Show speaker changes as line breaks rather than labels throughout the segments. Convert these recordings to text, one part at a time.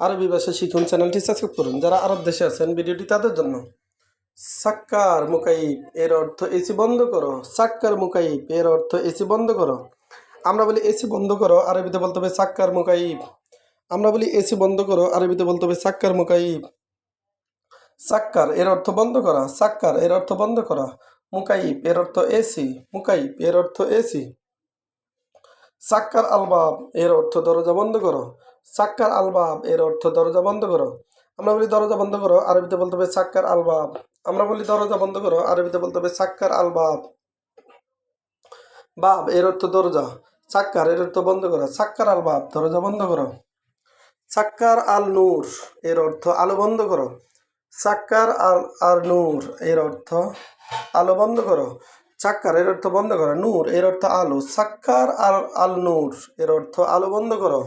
আরবি ভাষা শিখুন চ্যানেলটি সাবস্ক্রাইব করুন। যারা আরব দেশে আছেন, ভিডিওটি তাদের জন্য। সাক্কার মুকাইব, এর অর্থ এসি বন্ধ করো। সাক্কার মুকাইব, এর অর্থ এসি বন্ধ করো। আমরা বলি এসি বন্ধ করো, আরবিতে বলতে হবে সাক্কার মুকাইব। আমরা বলি এসি বন্ধ করো, আরবিতে বলতে হবে সাক্কার মুকাইব। সাক্কার, এর অর্থ বন্ধ করা। সাক্কার, এর অর্থ বন্ধ করা। মুকাইব, এর অর্থ এসি। মুকাইব, এর অর্থ এসি। সাক্কার আলবাব, এর অর্থ দরজা বন্ধ করো। সাক্কার আলবাব, এর অর্থ দরজা বন্ধ করো। আমরা বলি দরজা বন্ধ করো, আরবিতে বলতে হবে সাক্কার আলবাব। আমরা বলি দরজা বন্ধ করো, আরবিতে বলতে হবে সাক্কার আলবাব। বাব, এর অর্থ দরজা। সাক্কার, এর অর্থ বন্ধ করো। সাক্কার আলবাব, দরজা বন্ধ করো। সাক্কার আল নূর এর অর্থ আলো বন্ধ করো। সাক্কার আল আর নূর এর অর্থ আলো বন্ধ করো। সাক্কার, এর অর্থ বন্ধ করো। নূর, এর অর্থ আলো। সাক্কার আল আল নূর এর অর্থ আলো বন্ধ করো।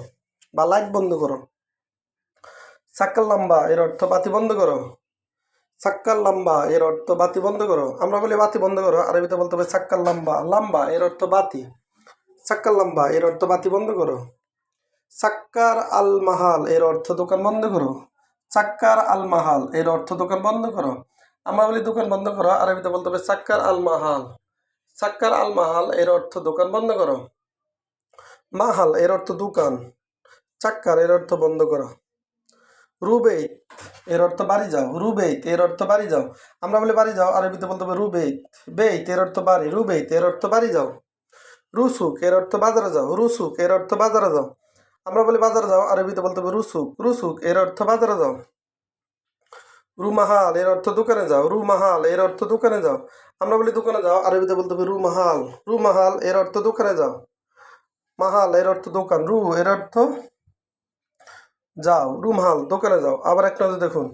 বা লাইট বন্ধ করো। সাক্কার লম্বা, এর অর্থ বাতি বন্ধ করো। সাক্কার লম্বা, এর অর্থ বাতি বন্ধ করো। আমরা বলি বাতি বন্ধ করো, আরবিতে বলতে হবে সাক্কার লম্বা। লম্বা, এর অর্থ বাতি। সাক্কার লম্বা, এর অর্থ বাতি বন্ধ করো। সাক্কার আল মাহাল, এর অর্থ দোকান বন্ধ করো। সাক্কার আল মাহাল, এর অর্থ দোকান বন্ধ করো। আমরা বলি দোকান বন্ধ করো, আরবিতে বলতে হবে সাক্কার আল মাহাল। সাক্কার আল মাহাল, এর অর্থ দোকান বন্ধ করো। মাহাল, এর অর্থ দোকান। চাক্কার এর অর্থ বন্ধ করো রুবেইত এর অর্থ বাড়ি যাও রুবেইত এর অর্থ বাড়ি যাও আমরা বলে বাড়ি যাও আরবিতে বলতে হবে রুবেইত বেইত এর অর্থ বাড়ি রুবেইত এর অর্থ বাড়ি যাও রুসুক এর অর্থ বাজারে যাও রুসুক এর অর্থ বাজারে যাও আমরা বলি বাজারে যাও আরবিতে বলতে হবে রুসুক রুসুক এর অর্থ বাজারে যাও রুমাহাল এর অর্থ দোকানে যাও রুমাহাল এর অর্থ দোকানে যাও আমরা বলি দোকানে যাও আরবিতে বলতে হবে রুমাহাল রুমাহাল এর অর্থ দোকানে যাও মাহাল এর অর্থ দোকান রু এর অর্থ যাও রুমাহাল দোকানে যাও আবার একটা নজর দেখুন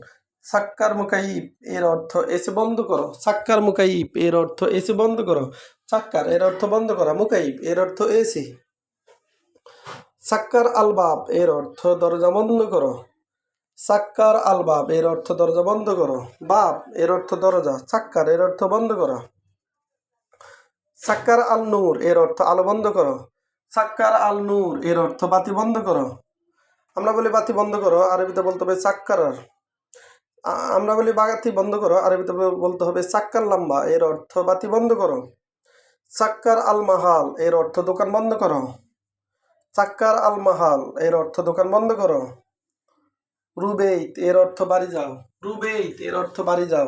সাক্কার মুকাইব এর অর্থ এসি বন্ধ করো সাক্কার মুকাইব এর অর্থ এসি বন্ধ করো সাক্কার এর অর্থ বন্ধ করা মুকাইব এর অর্থ এসি সাক্কার আলবাব এর অর্থ দরজা বন্ধ করো সাক্কার আলবাব এর অর্থ দরজা বন্ধ করো বাপ এর অর্থ দরজা সাক্কার এর অর্থ বন্ধ করো সাক্কার আল নূর এর অর্থ আলো বন্ধ করো সাক্কার আল নূর এর অর্থ বাতি বন্ধ করো আমরা বলি বাতি বন্ধ করো, আরবিতে বলতে হবে সাক্কার আমরা বলি বাতি বন্ধ করো, আরবিতে বলতে হবে চাক্কার লম্বা, এর অর্থ বাতি বন্ধ করো। চাক্কার আল মাহাল এর অর্থ দোকান বন্ধ করো। চাক্কার আল মাহাল এর অর্থ দোকান বন্ধ করো। রুবেইত, এর অর্থ বাড়ি যাও। রুবেইত, এর অর্থ বাড়ি যাও।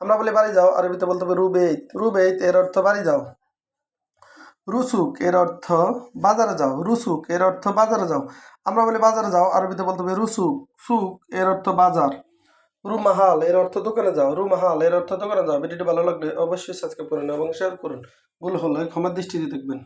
আমরা বলি বাড়ি যাও, আরবিতে বলতে হবে রুবেইত। রুবেইত, এর অর্থ বাড়ি যাও। রুসুক এর অর্থ বাজারে যাও, রুসুক এর অর্থ বাজারে যাও। আমরা বলি বাজারে যাও, আরবিতে বলতে হবে রুসুক, সুক এর অর্থ বাজার। রুমাহাল এর অর্থ দোকানে যাও, রুমাহাল এর অর্থ দোকানে যাও। ভিডিওটি ভালো লাগলে অবশ্যই সাবস্ক্রাইব করুন এবং শেয়ার করুন। ভুল হলে ক্ষমার দৃষ্টিতে দেখবেন।